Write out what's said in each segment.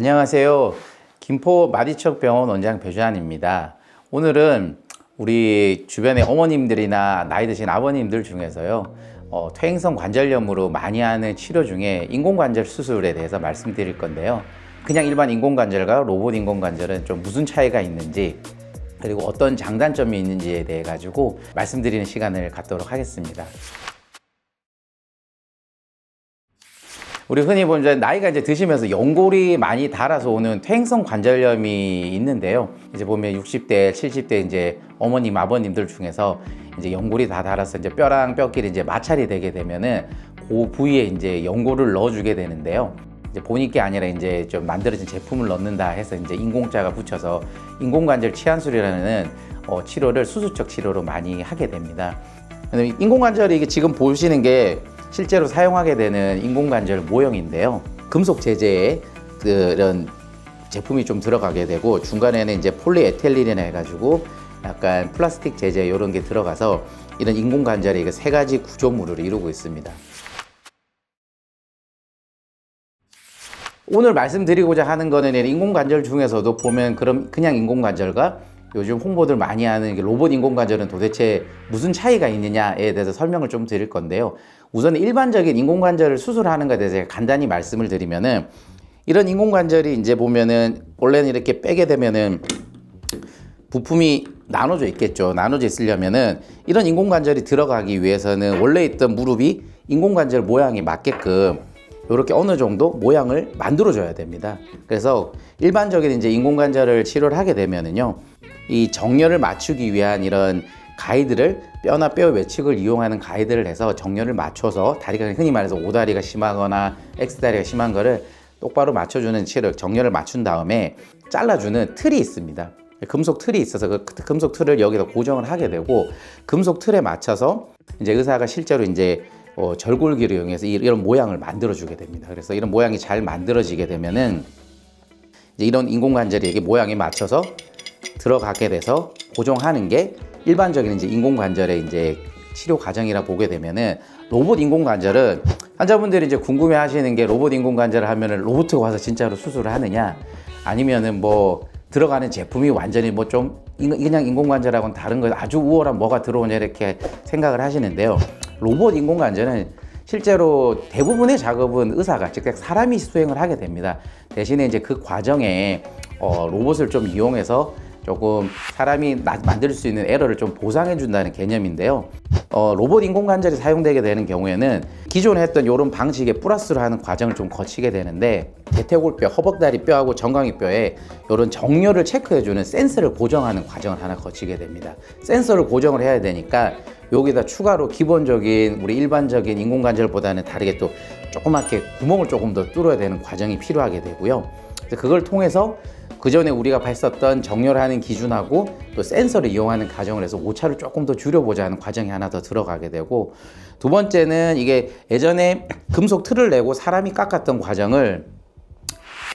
안녕하세요. 김포 마디척 병원 원장 배주환입니다. 오늘은 우리 주변의 어머님들이나 나이 드신 아버님들 중에서요, 어, 퇴행성 관절염으로 많이 하는 치료 중에 인공관절 수술에 대해서 말씀드릴 건데요. 그냥 일반 인공관절과 로봇 인공관절은 좀 무슨 차이가 있는지, 그리고 어떤 장단점이 있는지에 대해 가지고 말씀드리는 시간을 갖도록 하겠습니다. 우리 흔히 이제 나이가 이제 드시면서 연골이 많이 닳아서 오는 퇴행성 관절염이 있는데요. 이제 보면 60대, 70대 이제 어머님, 아버님들 중에서 이제 연골이 다 닳아서 이제 뼈랑 뼈끼리 이제 마찰이 되게 되면은 그 부위에 이제 연골을 넣어주게 되는데요. 이제 본인 게 아니라 이제 좀 만들어진 제품을 넣는다 해서 이제 인공자가 붙여서 인공관절 치안술이라는 어, 치료를 수술적 치료로 많이 하게 됩니다. 인공관절이 지금 보시는 게 실제로 사용하게 되는 인공관절 모형인데요. 금속 재재에 그런 제품이 좀 들어가게 되고 중간에는 이제 폴리에텔린이라 해가지고 약간 플라스틱 재재 이런 게 들어가서 이런 인공관절의 이세 가지 구조물을 이루고 있습니다. 오늘 말씀드리고자 하는 거는 인공관절 중에서도 보면 그럼 그냥 인공관절과 요즘 홍보들 많이 하는 게 로봇 인공관절은 도대체 무슨 차이가 있느냐에 대해서 설명을 좀 드릴 건데요. 우선 일반적인 인공관절을 수술하는 것에 대해서 간단히 말씀을 드리면은 이런 인공관절이 이제 보면은 원래는 이렇게 빼게 되면은 부품이 나눠져 있겠죠. 나눠져 있으려면은 이런 인공관절이 들어가기 위해서는 원래 있던 무릎이 인공관절 모양에 맞게끔 이렇게 어느 정도 모양을 만들어줘야 됩니다. 그래서 일반적인 이제 인공관절을 치료를 하게 되면은요, 이 정렬을 맞추기 위한 이런 가이드를 뼈나 뼈 외측을 이용하는 가이드를 해서 정렬을 맞춰서 다리가 흔히 말해서 오다리가 심하거나 X다리가 심한 거를 똑바로 맞춰주는 치료, 정렬을 맞춘 다음에 잘라주는 틀이 있습니다. 금속 틀이 있어서 그 금속 틀을 여기다 고정을 하게 되고 금속 틀에 맞춰서 이제 의사가 실제로 이제 어, 절골기를 이용해서 이- 이런 모양을 만들어 주게 됩니다. 그래서 이런 모양이 잘 만들어지게 되면은 이런 인공관절이 이게 모양에 맞춰서 들어가게 돼서 고정하는 게 일반적인 이제 인공관절의 이제 치료 과정이라 보게 되면은 로봇 인공관절은 환자분들이 이제 궁금해 하시는 게 로봇 인공관절을 하면은 로봇가 와서 진짜로 수술을 하느냐 아니면은 뭐 들어가는 제품이 완전히 뭐 좀 그냥 인공관절하고는 다른 거 아주 우월한 뭐가 들어오냐 이렇게 생각을 하시는데요. 로봇 인공관절은 실제로 대부분의 작업은 의사가 즉 사람이 수행을 하게 됩니다. 대신에 이제 그 과정에 어, 로봇을 좀 이용해서 조금 사람이 나- 만들 수 있는 에러를 좀 보상해 준다는 개념인데요. 어, 로봇 인공관절이 사용되게 되는 경우에는 기존에 했던 이런 방식의 플러스로 하는 과정을 좀 거치게 되는데 대퇴골뼈, 허벅다리 뼈하고 정강이 뼈에 이런 정렬을 체크해주는 센서를 고정하는 과정을 하나 거치게 됩니다. 센서를 고정을 해야 되니까 여기다 추가로 기본적인 우리 일반적인 인공관절보다는 다르게 또 조그맣게 구멍을 조금 더 뚫어야 되는 과정이 필요하게 되고요. 그걸 통해서 그 전에 우리가 봤었던 정렬하는 기준하고 또 센서를 이용하는 과정을 해서 오차를 조금 더 줄여보자 하는 과정이 하나 더 들어가게 되고 두 번째는 이게 예전에 금속 틀을 내고 사람이 깎았던 과정을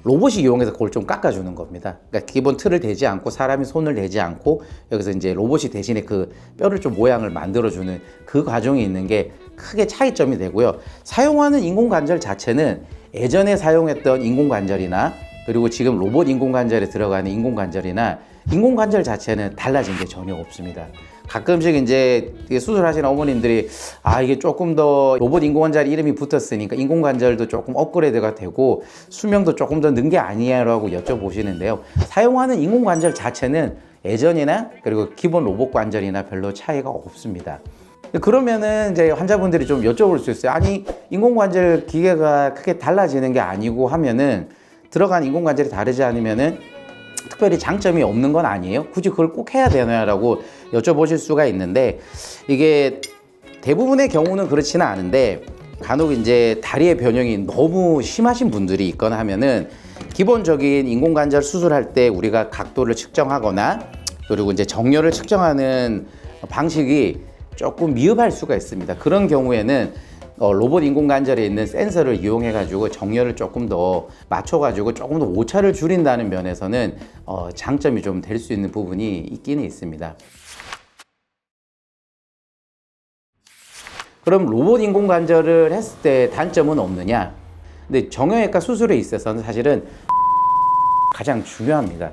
로봇이 이용해서 그걸 좀 깎아주는 겁니다. 그러니까 기본 틀을 대지 않고 사람이 손을 대지 않고 여기서 이제 로봇이 대신에 그 뼈를 좀 모양을 만들어주는 그 과정이 있는 게 크게 차이점이 되고요. 사용하는 인공관절 자체는 예전에 사용했던 인공관절이나 그리고 지금 로봇 인공관절에 들어가는 인공관절이나 인공관절 자체는 달라진 게 전혀 없습니다. 가끔씩 이제 수술하시는 어머님들이 아 이게 조금 더 로봇 인공관절 이름이 붙었으니까 인공관절도 조금 업그레이드가 되고 수명도 조금 더 는 게 아니냐라고 여쭤보시는데요. 사용하는 인공관절 자체는 예전이나 그리고 기본 로봇 관절이나 별로 차이가 없습니다. 그러면은 이제 환자분들이 좀 여쭤볼 수 있어요. 아니 인공관절 기계가 크게 달라지는 게 아니고 하면은 들어간 인공관절이 다르지 않으면은 특별히 장점이 없는 건 아니에요. 굳이 그걸 꼭 해야 되나라고 여쭤보실 수가 있는데 이게 대부분의 경우는 그렇지는 않은데 간혹 이제 다리의 변형이 너무 심하신 분들이 있거나 하면은 기본적인 인공관절 수술할 때 우리가 각도를 측정하거나 그리고 이제 정렬을 측정하는 방식이 조금 미흡할 수가 있습니다. 그런 경우에는 어, 로봇 인공관절에 있는 센서를 이용해 가지고 정렬을 조금 더 맞춰 가지고 조금 더 오차를 줄인다는 면에서는 어, 장점이 좀 될 수 있는 부분이 있기는 있습니다. 그럼 로봇 인공관절을 했을 때 단점은 없느냐? 근데 정형외과 수술에 있어서는 사실은 가장 중요합니다.